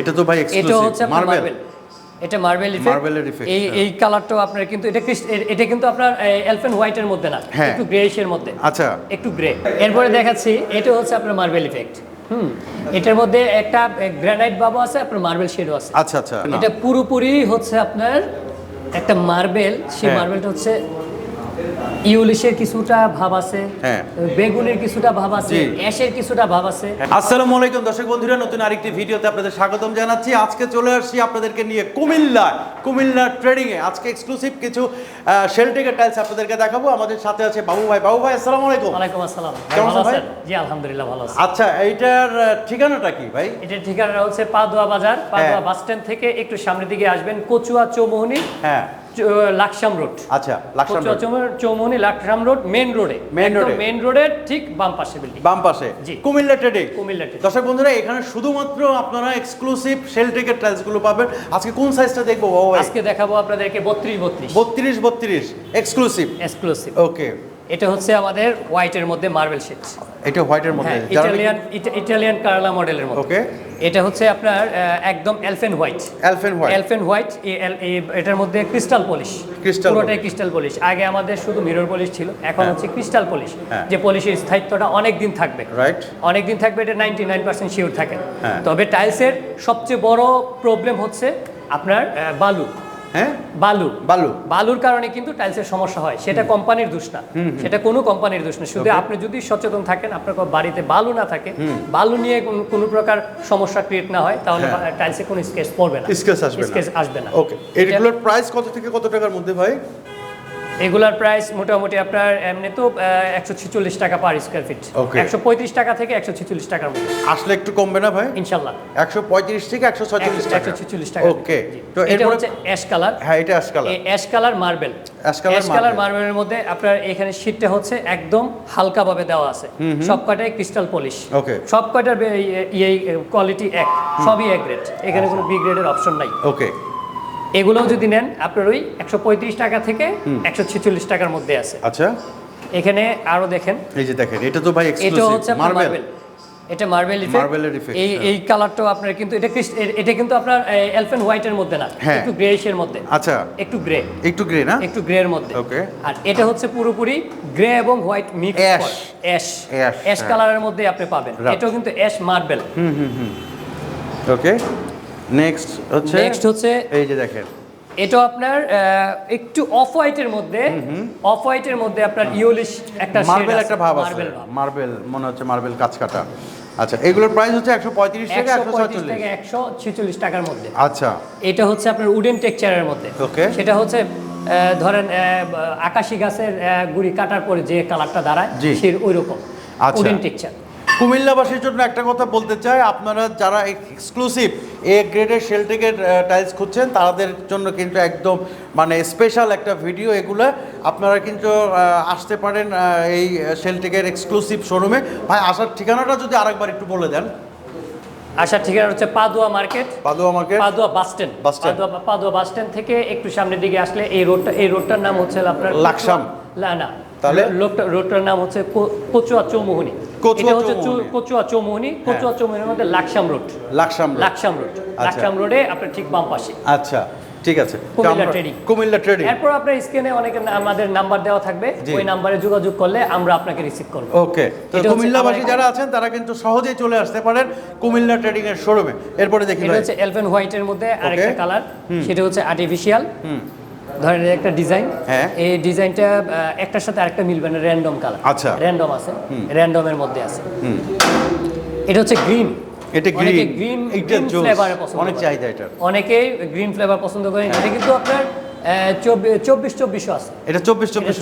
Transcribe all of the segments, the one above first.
এটা তো ভাই এটা হচ্ছে মার্বেল এটা মার্বেল ইফেক্ট এই হ্যাঁ। এই কালারটাও আপনার কিন্তু এটা এটা কিন্তু আপনার এলফেন হোয়াইটের মধ্যে না। হ্যাঁ। একটু গ্রেইশের মধ্যে। আচ্ছা। একটু গ্রে এরপরে দেখাচ্ছি এটা হচ্ছে আপনার মার্বেল ইফেক্ট হুম। এটার মধ্যে একটা গ্রানাইট বাবু আছে আপনার মার্বেল শেডও আছে। আচ্ছা আচ্ছা। এটা পুরোপুরি হচ্ছে আপনার একটা মার্বেল সেই হ্যাঁ। মার্বেলটা হচ্ছে ইউলিশের কিছুটা ভাব আছে হ্যাঁ। বেগুনের কিছুটা ভাব আছে অ্যাশের কিছুটা ভাব আছে। আসসালামু আলাইকুম দর্শক বন্ধুরা নতুন আরেকটি ভিডিওতে আপনাদের স্বাগতম জানাচ্ছি। আজকে চলে আসছি আপনাদেরকে নিয়ে কুমিল্লা কুমিল্লা ট্রেডিং এ। আজকে এক্সক্লুসিভ কিছু শেলটেকের টাইলস আপনাদেরকে দেখাবো। আমাদের সাথে আছে বাবু ভাই। বাবু ভাই আসসালামু আলাইকুম। ওয়ালাইকুম আসসালাম। কেমন আছেন ভাই? জি আলহামদুলিল্লাহ ভালো আছি। আচ্ছা এইটার ঠিকানাটা কি ভাই? এটার ঠিকানা হচ্ছে পাদুয়া বাজার। পাদুয়া বাস স্ট্যান্ড থেকে একটু সামনের দিকে আসবেন কচুয়া চৌমোহনী। হ্যাঁ। লাকসাম রোড। আচ্ছা লাকসাম কচুয়া চৌমো- চৌমোহনী লাকসাম রোড মেন রোডে road এ। মেন রোডের ঠিক বাম পাশে বিল্ডিং বাম পাশে। জি। কুমিল্লা ট্রেডিং। কুমিল্লা ট্রেডিং। দর্শক বন্ধুরা এখানে শুধুমাত্র আপনারা এক্সক্লুসিভ সেল শেলটেকের টাইলসগুলো পাবেন। আজকে কোন সাইজটা দেখব বাবু আজকে দেখাবো আপনাদেরকে বত্রিশ বত্রিশ। বত্রিশ বত্রিশ। এক্সক্লুসিভ এক্সক্লুসিভ ওকে এটা হচ্ছে আমাদের হোয়াইটের মধ্যে মার্বেল শেড এটা হোয়াইটের মধ্যে। ইটালিয়ান ইটালিয়ান কারালা মডেলের মধ্যে। ওকে এটা হচ্ছে আপনার একদম Elfen white Elfen white Elfen white এটার মধ্যে ক্রিস্টাল পলিশ ক্রিস্টাল পুরোটাই ক্রিস্টাল পলিশ আগে আমাদের শুধু মিরর পলিশ ছিল এখন হচ্ছে ক্রিস্টাল পলিশ হ্যাঁ। যে পলিশের স্থায়িত্বটা অনেক দিন থাকবে। রাইট অনেক দিন থাকবে এটা নাইনটি নাইন পার্সেন্ট শিওর থাকে। হ্যাঁ। তবে টাইলসের সবচেয়ে বড় প্রবলেম হচ্ছে আপনার বালু। হ্যাঁ? বালু। বালু। বালুর কারণে কিন্তু টাইলসের সমস্যা হয়। সেটা কোম্পানির দোষ না। সেটা কোনো কোম্পানির দোষ না। শুধু আপনি যদি সচেতন থাকেন আপনার বাড়িতে বালু না থাকে বালু নিয়ে কোনো প্রকার সমস্যা ক্রিয়েট না হয় তাহলে হ্যাঁ। টাইলসে কোনো স্কেচ পড়বে না। স্কেচ আসবে না। স্কেচ আসবে না। ওকে এগুলোর প্রাইস কত থেকে কত টাকার মধ্যে ভাই? এগুলার প্রাইস মোটামুটি আপনার এমনি তো একশো ছিচল্লিশ টাকা পার স্কোয়ার ফিট. একশো পঁয়ত্রিশ টাকা থেকে একশো ছিচল্লিশ টাকার মধ্যে। আসলে একটু কমবে না ভাই? ইনশাল্লাহ। একশো পঁয়ত্রিশ থেকে একশো ছয়চল্লিশ টাকা। একশো ছিচল্লিশ টাকা। ওকে তো এটা হচ্ছে অ্যাশ কালার হ্যাঁ এটা আজকাল ash colour marble ash colour মার্বেলের মধ্যে আপনার এখানে শীটটা হচ্ছে একদম হালকাভাবে দেওয়া আছে। সব কটাই ক্রিস্টাল পলিশ ওকে সব কটার বে- ইয়ে কোয়ালিটি এক। সবই এক গ্রেড এখানে কোনো বি গ্রেডের অপশন নাই। ওকে এগুলোও যদি নেন আপনার ওই একশো পঁয়ত্রিশ টাকা থেকে একশো ছেচল্লিশ টাকার মধ্যে আছে। আচ্ছা। এখানে আরও দেখেন। এই যে দেখেন এটা তো ভাই এটা হচ্ছে মার্বেল এটা মার্বেল এর effect, এই হ্যাঁ। এই কালারটাও আপনার কিন্তু এটা এটা কিন্তু আপনার এলফেন হোয়াইটের মধ্যে না হ্যাঁ। একটু গ্রেইশের মধ্যে। আচ্ছা। একটু গ্রে একটু গ্রে না? একটু গ্রের মধ্যে। ওকে আর এটা হচ্ছে পুরোপুরি গ্রে এবং হোয়াইট মিক্স. অ্যাশ অ্যাশ হ্যাঁ। কালারের মধ্যে আপনি পাবেন। এটাও কিন্তু অ্যাশ মার্বেল হুম হুম হুম। ওকে নেক্সট হচ্ছে নেক্সট হচ্ছে এই যে দেখেন। এটা আপনার একটু অফ হোয়াইটের মধ্যে অফ হোয়াইটের মধ্যে আপনার ইউলিশ একটা মার্বেল একটা ভাব আছে। মার্বেল মনে হচ্ছে মার্বেল কাজ কাটা আচ্ছা এগুলোর প্রাইস হচ্ছে একশো পঁয়ত্রিশ থেকে একশো একশো পঁয়ত্রিশ ছয়চল্লিশ থেকে একশো ছেচল্লিশ টাকার মধ্যে। আচ্ছা। এটা হচ্ছে আপনার উডেন টেক্সচারের মধ্যে। Okay. সেটা হচ্ছে ধরেন আকাশি গাছের গুড়ি কাটার পরে যে কালারটা দাঁড়ায় জি। সে ওই রকম। উডেন টেক্সচার কুমিল্লাবাসীর জন্য একটা কথা বলতে চাই, আপনারা যারা এক্সক্লুসিভ এ গ্রেডের শেলটেকের টাইলস খুঁজছেন, তাদের জন্য কিন্তু একদম মানে স্পেশাল একটা ভিডিও এগুলো। আপনারা কিন্তু আসতে পারেন এই শেলটেকের এক্সক্লুসিভ শোরুমে ভাই, আসার ঠিকানাটা যদি আরেকবার একটু বলে দেন। আসার ঠিকানা হচ্ছে Padua market. Padua market? Padua bus stand. Bus stand. Padua Padua bus stand থেকে একটু সামনের দিকে আসলে এই রোডটা এই রোডটার নাম হচ্ছে আপনার লাকসাম। না না। তাহলে? লোকটা রোডটার নাম হচ্ছে কচুয়া চৌমুহনি। কচুয়া এটা হচ্ছে। কচুয়া চৌমুহনি। কচুয়া চৌমুহনির মধ্যে লাকসাম রোড। লাকসাম লাকসাম রোড। আচ্ছা। লাকসাম রোডে আপনার ঠিক বাম পাশে। আচ্ছা। ঠিক আছে। কুমিল্লা trading। কুমিল্লা ট্রেডিং এরপর আপনার স্ক্রিনে অনেক আমাদের নাম্বার দেওয়া থাকবে। ওই নাম্বারে যোগাযোগ করলে আমরা আপনাকে রিসিভ করব। ওকে তো কুমিল্লাবাসী যারা আছেন তারা কিন্তু সহজেই চলে আসতে পারেন কুমিল্লা ট্রেডিং এর শোরুমে এরপরে দেখি এটা হচ্ছে এলভেন হোয়াইটের মধ্যে আরেকটা. কালার সেটা হচ্ছে আর্টিফিশিয়াল ধরেন একটা ডিজাইন হ্যাঁ। এই ডিজাইনটা একটার সাথে আরেকটা মিলবে না র্যান্ডম কালার আচ্ছা। র্যান্ডম আছে। র্যান্ডমের মধ্যে আছে। এটা হচ্ছে গ্রিন এটা গ্রিন গ্রিন পছন্দ অনেক চাহিদা অনেকেই গ্রিন ফ্লেভার পছন্দ করেন। এটা কিন্তু আপনার চব্বিশ চব্বিশও আছে। এটা চব্বিশ চব্বিশ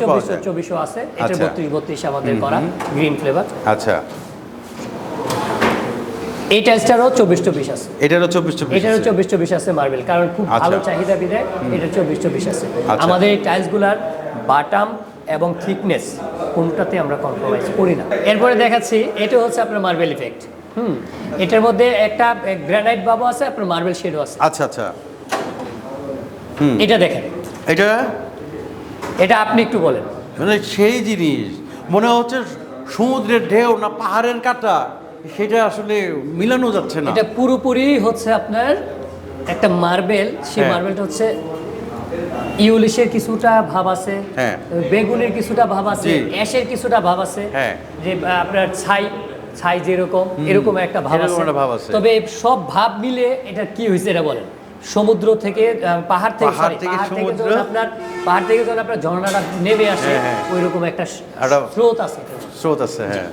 চব্বিশও আছে। এটা আচ্ছা। বত্রিশ বত্রিশ আমাদের করা গ্রিন ফ্লেভার আচ্ছা। এই টাইলসটারও চব্বিশ চব্বিশ আছে। এটারও চব্বিশ চব্বিশ এটারও। চব্বিশ চব্বিশ আছে মার্বেল কারণ খুব আচ্ছা। ভালো চাহিদা বিদায় এটা চব্বিশ চব্বিশ আছে। আচ্ছা। আমাদের এই টাইলসগুলার বাটাম এবং থিকনেস কোনটাতে আমরা কম্প্রোমাইজ করি না। এরপরে দেখাচ্ছি এটা হচ্ছে আপনার মার্বেল ইফেক্ট হুম। এটার মধ্যে একটা গ্রানাইট বাবু আছে আপনার মার্বেল শেডও আছে। আচ্ছা আচ্ছা। এটা দেখেন। এটা? এটা আপনি একটু বলেন। মানে সেই জিনিস। মনে হচ্ছে সমুদ্রের ঢেউ না পাহাড়ের কাটা। সেটা আসলে মিলানো যাচ্ছে না। এটা পুরোপুরি হচ্ছে আপনার একটা মার্বেল সেই হ্যাঁ। মার্বেলটা হচ্ছে ইউলিশের কিছুটা ভাব আছে হ্যাঁ। বেগুনের কিছুটা ভাব আছে। অ্যাশের কিছুটা ভাব আছে হ্যাঁ। যে আপনার ছাই ছাই যেরকম এরকম এরকম একটা ভাব আছে। তবে সব ভাব মিলে এটা কি হয়েছে এটা বলেন। সমুদ্র থেকে পাহাড় থেকে পাহাড় থেকে সমুদ্র। আপনার পাহাড় থেকে যখন আপনার ঝর্ণাটা নেমে আসে হ্যাঁ, হ্যাঁ। ওই রকম একটা স্রোত আছে। স্রোত আছে হ্যাঁ।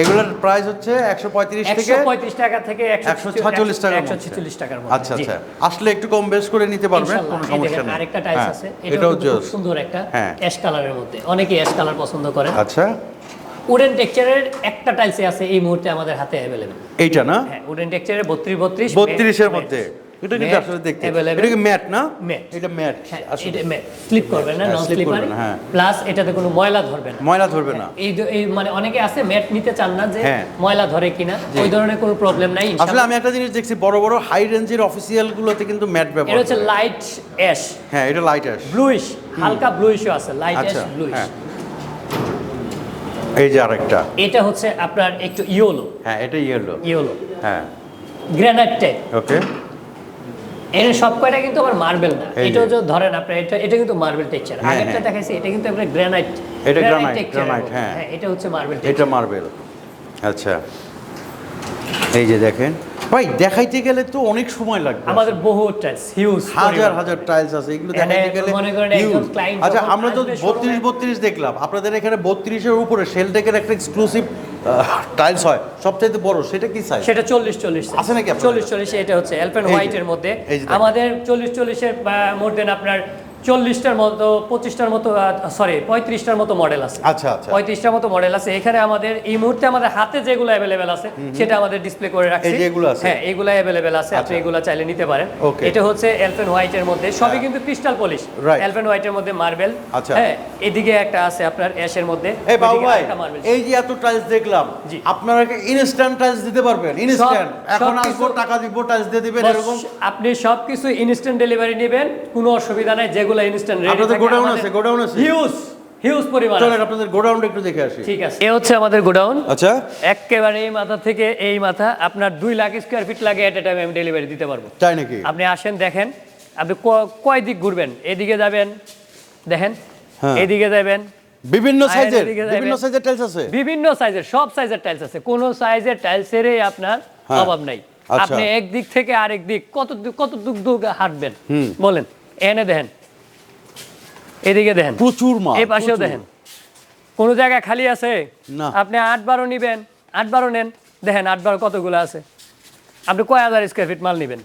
এগুলোর প্রাইস হচ্ছে একশো পঁয়ত্রিশ থেকে একশো পঁয়ত্রিশ টাকা থেকে একশো ছচল্লিশ টাকা একশো ছেচল্লিশ টাকার মধ্যে আচ্ছা আচ্ছা। আসলে একটু কম বেশ করে নিতে পারবেন। কোনো সমস্যা নেই। আরেকটা টাইলস হ্যাঁ, আছে এটাও খুব সুন্দর একটা। অ্যাশ কালারের মধ্যে। অনেকে অ্যাশ কালার পছন্দ করেন। আচ্ছা। উডেন টেক্সচারের একটা টাইলসে আছে এই মুহূর্তে আমাদের হাতে অ্যাভেলেবেল এইটা না? হ্যাঁ উডেন টেক্সচারের বত্রিশ বত্রিশ বত্রিশের মধ্যে। এটা কিন্তু আসলে দেখতে। এটা কি ম্যাট না? ম্যাট। এটা ম্যাট আসলে। এটা স্লিপ করবে না হ্যাঁ, নন স্লিপার করবে না, হ্যাঁ। প্লাস এটাতে কোনো ময়লা ধরবে না। ময়লা ধরবে না। এই এই মানে অনেকে আছে ম্যাট নিতে চান না যে হ্যাঁ। ময়লা ধরে কিনা ওই ধরনের কোনো প্রবলেম নাই আসলে আমি একটা জিনিস দেখছি বড় বড় হাই রেঞ্জের অফিসিয়াল গুলোতে কিন্তু ম্যাট এটা হচ্ছে লাইট অ্যাশ হ্যাঁ এটা লাইট অ্যাশ ব্লুইশ হালকা ব্লুইশও আছে লাইট অ্যাশ ব্লুইশ হ্যাঁ। এই যে আরেকটা। এটা হচ্ছে আপনার একটু ইয়োলো। হ্যাঁ এটা ইয়েলো। ইয়োলো। হ্যাঁ। গ্রানাইট টাইপ ওকে এর সব কয়টা কিন্তু আবার মার্বেল না। এটা যে। ধরেন আপনার এটা এটা কিন্তু মার্বেল টেক্সচার হ্যাঁ, আগেরটা হ্যাঁ। দেখাইছি এটা কিন্তু আপনার গ্রানাইট এটা গ্রানাইট গ্রানাইট হ্যাঁ। হ্যাঁ এটা হচ্ছে মার্বেল এটা মার্বেল আচ্ছা। এই যে দেখেন। ভাই দেখাইতে গেলে তো অনেক সময় লাগবে আমাদের বহু টাইলস হিউজ হাজার হাজার টাইলস আছে এগুলো দেখাইতে গেলে আচ্ছা আমরা তো বত্রিশ বত্রিশ দেখলাম। আপনাদের এখানে বত্রিশের উপরে শেলটেকের একটা এক্সক্লুসিভ টাইলস হয়। সবচাইতে বড় সেটা কি সাইজ সেটা চল্লিশ চল্লিশ আছে নাকি আপনাদের? চল্লিশ চল্লিশ এটা হচ্ছে এলপেন হোয়াইটের মধ্যে। আমাদের চল্লিশ চল্লিশের মোর দেন আপনার চল্লিশটার মতো পঁচিশটার মতো সরি পঁয়ত্রিশটার মতো মডেল আছে। আচ্ছা আচ্ছা। পঁয়ত্রিশটার মতো মডেল আছে। এখানে আমাদের এই মুহূর্তে আমাদের হাতে যেগুলো অ্যাভেলেবেল আছে সেটা আমাদের ডিসপ্লে করে রাখছি? হ্যাঁ এগুলো অ্যাভেলেবেল আছে আপনি আচ্ছা। এগুলো চাইলে নিতে পারেন। এটা হচ্ছে এলফেন হোয়াইটের মধ্যে সবই কিন্তু ক্রিস্টাল পলিশ এলফেন হোয়াইটের মধ্যে মার্বেল আচ্ছা। হ্যাঁ এদিকে একটা আছে আপনার অ্যাশের মধ্যে এই বাবু ভাই এই যে এত টাইলস দেখলাম জি। আপনারা কি ইনস্ট্যান্ট টাইলস দিতে পারবেন? ইনস্ট্যান্ট এখন আসব টাকা দিব টাইলস দিয়ে দিবেন এরকম? আপনি সবকিছু ইনস্ট্যান্ট ডেলিভারি নেবেন কোনো অসুবিধা নাই যেগুলো ইনস্ট্যান্ট রেডি আপনাদের গোডাউন আছে গোডাউন আছে। হিউজ হিউজ পরিমাণ চলেন আপনাদের গোডাউনটা একটু দেখে আসি। ঠিক আছে। এ হচ্ছে আমাদের গোডাউন। আচ্ছা। একেবারে এই মাথা থেকে এই মাথা আপনার দুই লাখ স্কোয়ার ফিট লাগে এট এ টাইম আমি ডেলিভারি দিতে পারব। তাই নাকি? আপনি আসেন দেখেন আপনি কয় দিক ঘুরবেন? এদিকে যাবেন দেখেন হ্যাঁ। এদিকে যাবেন বিভিন্ন সাইজের বিভিন্ন সাইজের টাইলস আছে। বিভিন্ন সাইজের সব সাইজের টাইলস আছে। কোন সাইজের টাইলসেরই আপনার হ্যাঁ। অভাব নাই। আচ্ছা। আপনি এক দিক থেকে আরেক দিক কত কত দূর দূর হাঁটবেন বলেন এনে দেখেন। এদিকে দেখেন। প্রচুর মাল এই পাশেও। দেখেন। কোনো জায়গা খালি আছে? না। আপনি আট বারো নিবেন আট বারো নেন। দেখেন আট বারো কতগুলো আছে। আপনি কয় হাজার স্কোয়ার ফিট মাল নেবেন?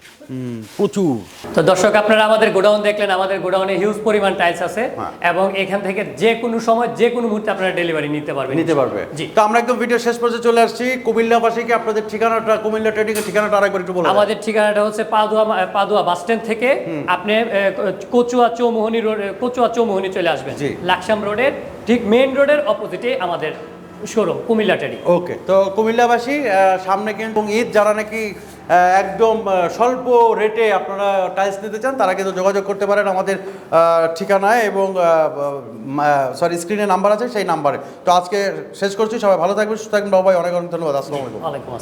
প্রচুর। তো দর্শক আপনারা আমাদের গোডাউন দেখলেন আমাদের গোডাউনে হিউজ পরিমাণ টাইলস আছে হ্যাঁ। এবং এখান থেকে যে কোনো সময় যে কোনো মুহূর্তে আপনারা ডেলিভারি নিতে পারবেন। নিতে পারবে। জি। তো আমরা একদম ভিডিও শেষ পর্যন্ত চলে আসছি। কুমিল্লাবাসীকে আপনাদের ঠিকানাটা কুমিল্লা ট্রেডিং এর ঠিকানাটা আরেকবার একটু বলুন আমাদের ঠিকানাটা হচ্ছে পাদুয়া পাদুয়া বাস স্ট্যান্ড থেকে আপনি কচুয়া চৌমোহনী রোড কচুয়া চৌমোহনী চলে আসবেন। জি। লাকসাম রোডের ঠিক মেইন রোডের অপোজিটে আমাদের শোরুম কুমিল্লা ট্রেডিং ওকে তো কুমিল্লাবাসী সামনে কিন্তু ঈদ যারা নাকি একদম স্বল্প রেটে আপনারা টাইলস নিতে চান, তারা কিন্তু যোগাযোগ করতে পারেন আমাদের ঠিকানায় এবং সরি স্ক্রিনে নাম্বার আছে, সেই নাম্বারে তো আজকে শেষ করছি, সবাই ভালো থাকবেন, সুস্থ থাকবেন। বাবাই অনেক অনেক ধন্যবাদ। আসসালামু আলাইকুম।